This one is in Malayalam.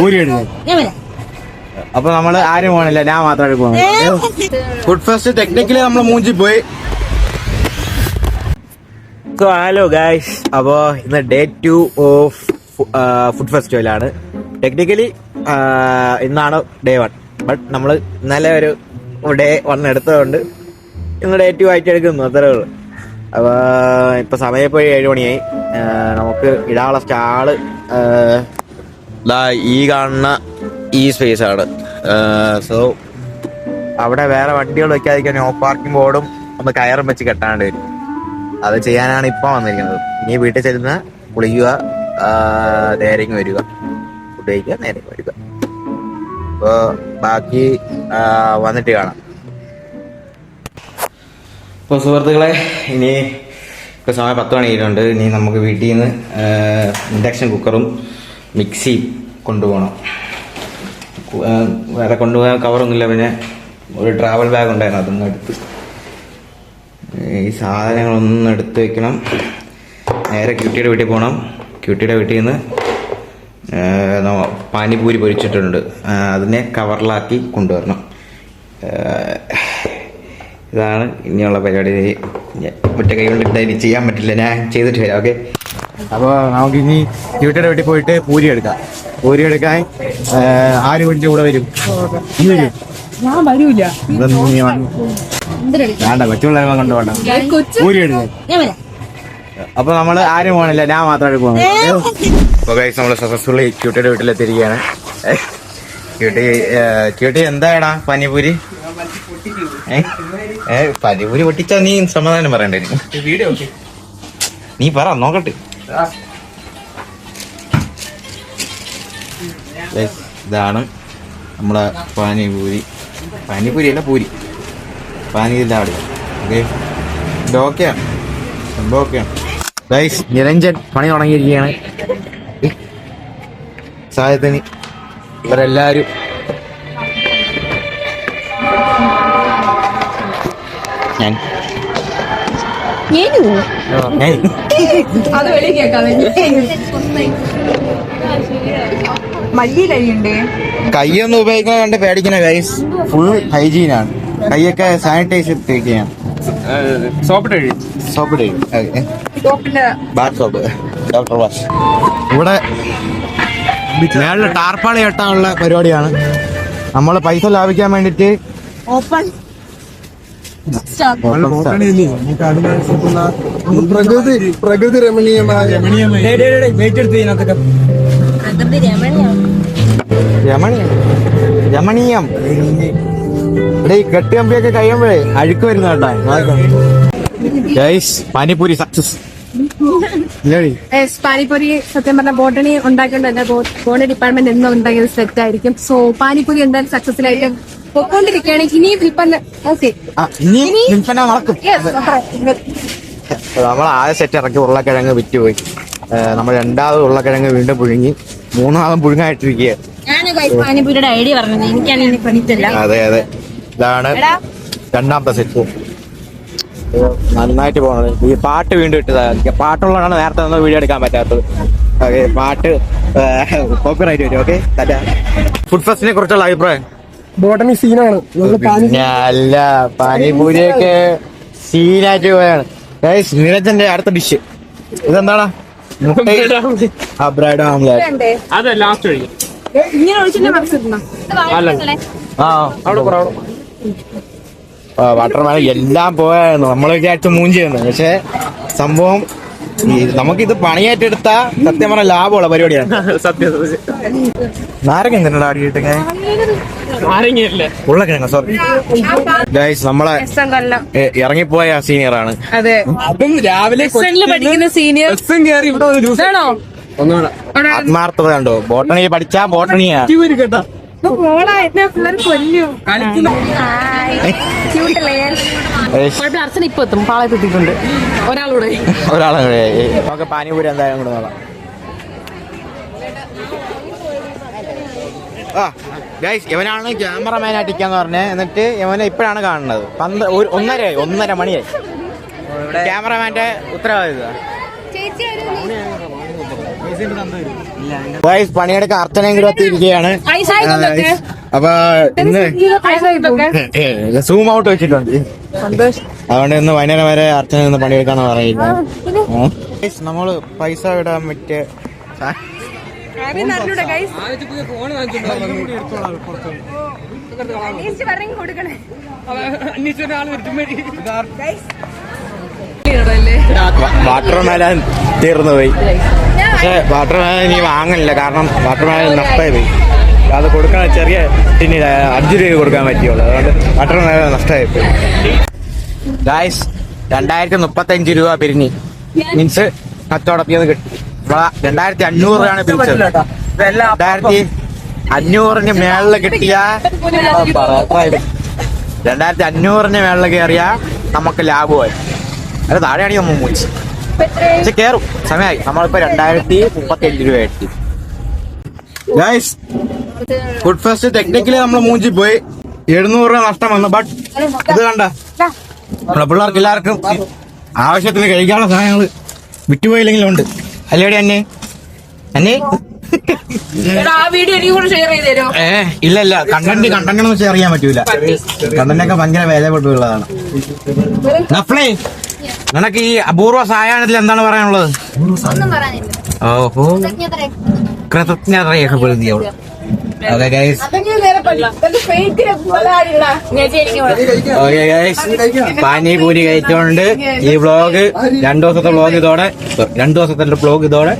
പൂരി അപ്പൊ നമ്മൾ ആരും പോണില്ല. ഞാൻ മാത്രമേ പോകുന്നത് ഫുഡ് ഫെസ്റ്റ് ടെക്നിക്കലി നമ്മൾ മൂഞ്ചി പോയി. സോ ഹലോ ഗായ്സ് അപ്പോ ഇന്ന് day two of food festival ആണ് ടെക്നിക്കലി ഇന്നാണ് ഡേ വൺ ബട്ട് നമ്മൾ ഇന്നലെ ഒരു ഡേ വൺ എടുത്തതുകൊണ്ട് ഇന്ന് ഡേ ടു ആയിട്ട് എടുക്കുന്നു. അത്രേ ഉള്ളൂ. അപ്പൊ ഇപ്പൊ സമയപ്പോയി പോയി ഏഴ് മണിയായി. നമുക്ക് ഇടാനുള്ള സ്റ്റാൾ ദാ ഈ കാണുന്ന ഈ സ്പേസ് ആണ്. സോ അവിടെ വേറെ വണ്ടികൾ വെക്കാതിരിക്കാൻ നോ പാർക്കിംഗ് ബോർഡും ഒന്ന് കയറും വെച്ച് കെട്ടാണ്ട് വരും. അത് ചെയ്യാനാണ് ഇപ്പൊ വന്നിരിക്കുന്നത്. ഇനി വീട്ടിൽ ചെല്ലുന്ന കുളിക്കുക നേരെ വരിക. ഫുഡ് കഴിക്കുക വരിക. അപ്പോ ബാക്കി വന്നിട്ട് കാണാം. ഇപ്പോൾ സുഹൃത്തുക്കളെ ഇനി ഇപ്പോൾ സമയം പത്ത് മണിയിലുണ്ട് ഇനി നമുക്ക് വീട്ടിൽ നിന്ന് ഇൻഡക്ഷൻ കുക്കറും മിക്സി കൊണ്ടുപോകണം. വേറെ കൊണ്ടുപോകാൻ കവറൊന്നുമില്ല. പിന്നെ ഒരു ട്രാവൽ ബാഗ് ഉണ്ടായിരുന്നു. അതൊന്നും എടുത്ത്. ഈ സാധനങ്ങളൊന്നും എടുത്ത് വെക്കണം. നേരെ ക്യൂട്ടിയുടെ വീട്ടിൽ പോകണം ക്യൂട്ടിയുടെ വീട്ടിൽ നിന്ന് പാനിപൂരി പൊരിച്ചിട്ടുണ്ട്. അതിനെ കവറിലാക്കി കൊണ്ടുവരണം. ഇതാണ് ഇനിയുള്ള പരിപാടി. ഒറ്റ കൈ കൊണ്ട് ഇനി ചെയ്യാൻ പറ്റില്ല. ഞാൻ ചെയ്തിട്ട് വരാം. ഓക്കെ? അപ്പോൾ നമുക്ക് ഇനി ക്യൂട്ടിയുടെ വീട്ടിൽ പോയിട്ട് പൂരി എടുക്കാം. പൂരി എടുക്കാൻ ആര് വിളിച്ച് കൂടെ വരും? നീ വരും. ഞാൻ വരൂല. വേണ്ട കൊച്ചുപിള്ളേരെ കൊണ്ടുപോകണ്ട പൂരി എടുക്കാൻ ഞാൻ വരാം. അപ്പൊ നമ്മൾ ആരും പോകണില്ല ഞാൻ മാത്രമായിട്ട് പോകുന്നത് അപ്പൊ ഗൈസ് നമ്മൾ സക്സസ്ഫുള്ളി ക്യൂട്ടിയുടെ വീട്ടിലെത്തിയിരിക്കുകയാണ്. ക്യൂട്ടി ക്യൂട്ടി എന്താടാ പനിപൂരി? ഏ? ഏ പനിപൂരി പൊട്ടിച്ചാ നീ സമാധാനം പറയണ്ടേ? നീ? നീ പറ നോക്കട്ടെ. ഇതാണ് നമ്മളെ പാനിപൂരി. പാനിപൂരി അല്ല പൂരി. പാനിയില്ല അവിടെ ഓക്കെ ഇത് ഓക്കെയാണ് സംഭവം ഓക്കെയാണ് ഗൈസ് നിരഞ്ജൻ പണി തുടങ്ങിയിരിക്കുകയാണ്. സഹായത്തിന് ഇവരെല്ലാവരും ഞാൻ അത് മല്ലിയിലരിയുണ്ട് കൈയൊന്നും ഉപയോഗിക്കാൻ കണ്ട് പേടിക്കുന്ന ഗൈസ് ഫുൾ ഹൈജീൻ ആണ്. കൈയൊക്കെ സാനിറ്റൈസ് സോപ്പിട്ട് കഴിയും സോപ്പ് സോപ്പിന്റെ ബാത്ത് സോപ്പ് ഡോക്ടർ വാഷ് ഇവിടെ മേളിൽ ടാർപ്പാളി കെട്ടാനുള്ള പരിപാടിയാണ്. നമ്മൾ പൈസ ലാഭിക്കാൻ വേണ്ടിട്ട് ഓപ്പൺ പ്രകൃതി പ്രകൃതി രമണീയമായ രമണീയം. രമണീയം. ഇവിടെ ഈ കെട്ടുകമ്പിയൊക്കെ കഴിയുമ്പോഴേ അഴുക്ക് വരുന്ന കേട്ടാ. ഗൈസ് പാനിപൂരി സക്സസ് പാനിപ്പൂരി സത്യം പറഞ്ഞ ബോട്ടണി ഉണ്ടാക്കേണ്ട ബോട്ടണി ഡിപ്പാർട്ട്മെന്റ് എന്നും ഉണ്ടാക്കിയത് സെറ്റ് ആയിരിക്കും. സോ പാനിപ്പൂരി എന്തായാലും സക്സസ്ഫുൾ ആയിട്ട് പൊക്കോണ്ടിരിക്കുകയാണ് ഇനിയും വിൽപ്പന ഓക്കെ. ഇനി വിൽപ്പന നടക്കും. നമ്മൾ ആദ്യ സെറ്റ് ഇറക്കി ഉരുളക്കിഴങ്ങ് വിറ്റുപോയി. നമ്മൾ രണ്ടാമത് ഉരുളക്കിഴങ്ങ് വീണ്ടും പുഴുങ്ങി. മൂന്നാമതും പുഴുങ്ങായിട്ടിരിക്കുക ഐഡിയ പറഞ്ഞത്. എനിക്കാണ് അതെ അതെ. ഇതാണ് രണ്ടാമത്തെ സെറ്റ് നന്നായിട്ട് പോണത്. ഈ പാട്ട് വീണ്ടും ഇട്ടതാണ് പാട്ടുള്ളതാണ് നേരത്തെ നിന്ന് വീഡിയോ എടുക്കാൻ പറ്റാത്തത്. ഓക്കെ പാട്ട് കോപ്പിറൈറ്റ് വരും. ഓക്കെ ഫുഡ് ഫെസ്റ്റിനെ കുറിച്ചുള്ള അഭിപ്രായം? ബോട്ടണി സീനാണ്. അല്ല പാനിപൂരിയൊക്കെ സീനായിട്ട് പോയാണ്. നീരജന്റെ അടുത്ത ഡിഷ് ഇതെന്താണ് ബ്രെഡ് അതെ ലാസ്റ്റ് ഇങ്ങനെ അവിടെ എല്ലാം പോയായിരുന്നു. നമ്മൾ വിചാരിച്ച മൂഞ്ചിയെന്ന്. ചെയ്യുന്നു പക്ഷെ സംഭവം നമുക്കിത് പണിയായിട്ടെടുത്ത സത്യം പറഞ്ഞ ലാഭമുള്ള പരിപാടിയാണ്. സത്യം നാരങ്ങ എന്തിനാ അടിയിട്ട് നാരങ്ങയല്ലേ? ഉള്ളക്കിഴങ്ങ സോറി ഗൈസ് നമ്മളെ ഇറങ്ങിപ്പോയ സീനിയർ ആണ്. അതെ. അതും രാവിലെ പഠിക്കുന്ന സീനിയർ ആത്മാർത്ഥത കണ്ടോ? ബോട്ടണി പഠിച്ചാ ബോട്ടണിയാ. കേട്ടാ. അർച്ചന ഇപ്പൊ എത്തും. പാളയത്ത് എത്തിയിട്ടുണ്ട്. ഒരാളൂടെ. ഒരാളെ നമുക്ക് പാനിപൂരി എന്തായാലും കൂടെ നോക്കാം. ആ ഗൈസ് ഇവനാണ് ക്യാമറമാൻ അടിക്കാന്ന് പറഞ്ഞത് എന്നിട്ട് ഇവനെ ഇപ്പോഴാണ് കാണുന്നത്. പന്ത് ഒരു- ഒന്നരയായി ഒന്നര മണിയായി. ക്യാമറമാന്റെ ഉത്തരവാദിത്വം. ഗൈസ് പണിയെടുക്കാൻ അർത്ഥനെങ്കിലും കൂടെ എത്തിയിരിക്കുകയാണ് അപ്പൊ ഇന്ന് സൂം ഔട്ട് വെച്ചിട്ടുണ്ട്. അതുകൊണ്ട് ഇന്ന് വൈകുന്നേരം വരെ അർച്ചന ഇന്ന് പണിയെടുക്കാന്ന് പറയുന്നത് നമ്മൾ പൈസ ഇടാൻ പറ്റിയ അന്വേഷിച്ച ഒരാൾ വരുത്തുമ്പോ വാട്ടർ മേലൻ തീർന്നു പോയി. പക്ഷെ വാട്ടർ മേലൻ ഇനി വാങ്ങണില്ല. കാരണം വാട്ടർ മേലൻ നഷ്ടമായി പോയി. അത് കൊടുക്കാൻ ചെറിയ ടിന് അഞ്ച് രൂപ കൊടുക്കാൻ പറ്റിയുള്ളൂ. അതുകൊണ്ട് വാട്ടർ മേലൻ നഷ്ടമായി പോയി. ഗായ്സ് രണ്ടായിരത്തി മുപ്പത്തഞ്ച് രൂപ പിരിഞ്ഞി. മീൻസ് കച്ചവടത്തിൽ കിട്ടി. രണ്ടായിരത്തി അഞ്ഞൂറ് രൂപയാണ് പിരിച്ചത്. രണ്ടായിരത്തി അഞ്ഞൂറിന് മേളിൽ കിട്ടിയ രണ്ടായിരത്തി അഞ്ഞൂറിന് മേളിൽ കയറിയ നമുക്ക് ലാഭമായി. അത് താഴെയാണെങ്കിൽ നമ്മൾ മൂച്ച്. പക്ഷെ കേറും. സമയമായി. നമ്മളിപ്പോ രണ്ടായിരത്തി മുപ്പത്തി അഞ്ച് രൂപ ആയിട്ട്. ഗൈസ് ഫുഡ് ഫെസ്റ്റ് ടെക്നിക്കലി നമ്മൾ മൂഞ്ചി പോയി. എഴുന്നൂറ് രൂപ നഷ്ടം വന്നു. ബട്ട് ഇത് കണ്ട. നമ്മളെ പിള്ളേർക്ക് എല്ലാവർക്കും ആവശ്യത്തിന് കഴിക്കാനുള്ള സാധനങ്ങൾ വിറ്റുപോയില്ലെങ്കിലും ഉണ്ട്. അല്ലേടി അന്നെ? അന്നെ? ആ വീഡിയോ എനിക്ക് കൂടെ ഷെയർ ചെയ്ത് തരുമോ? ഏ ഇല്ല ഇല്ല കണ്ടന്റ് കണ്ടന്റ് ഒന്നും ഷെയർ ചെയ്യാൻ പറ്റൂല. കണ്ടന്റ് ഒക്കെ ഭയങ്കര വിലപ്പെട്ടുള്ളതാണ് നഫ്ലേ നിനക്ക് ഈ അപൂർവ സായാഹ്നത്തിൽ എന്താണ് പറയാനുള്ളത്? ഒന്നും പറയാനില്ല. ഓഹോ കൃതജ്ഞത രേഖപ്പെടുത്തി അവൾ okay guys okay guys panipuri കഴിച്ചുകൊണ്ട് ഈ വ്ളോഗ് രണ്ടു ദിവസത്തെ വ്ളോഗ് ഇതോടെ രണ്ടു ദിവസത്തെ വ്ളോഗ് ഇതോടെ.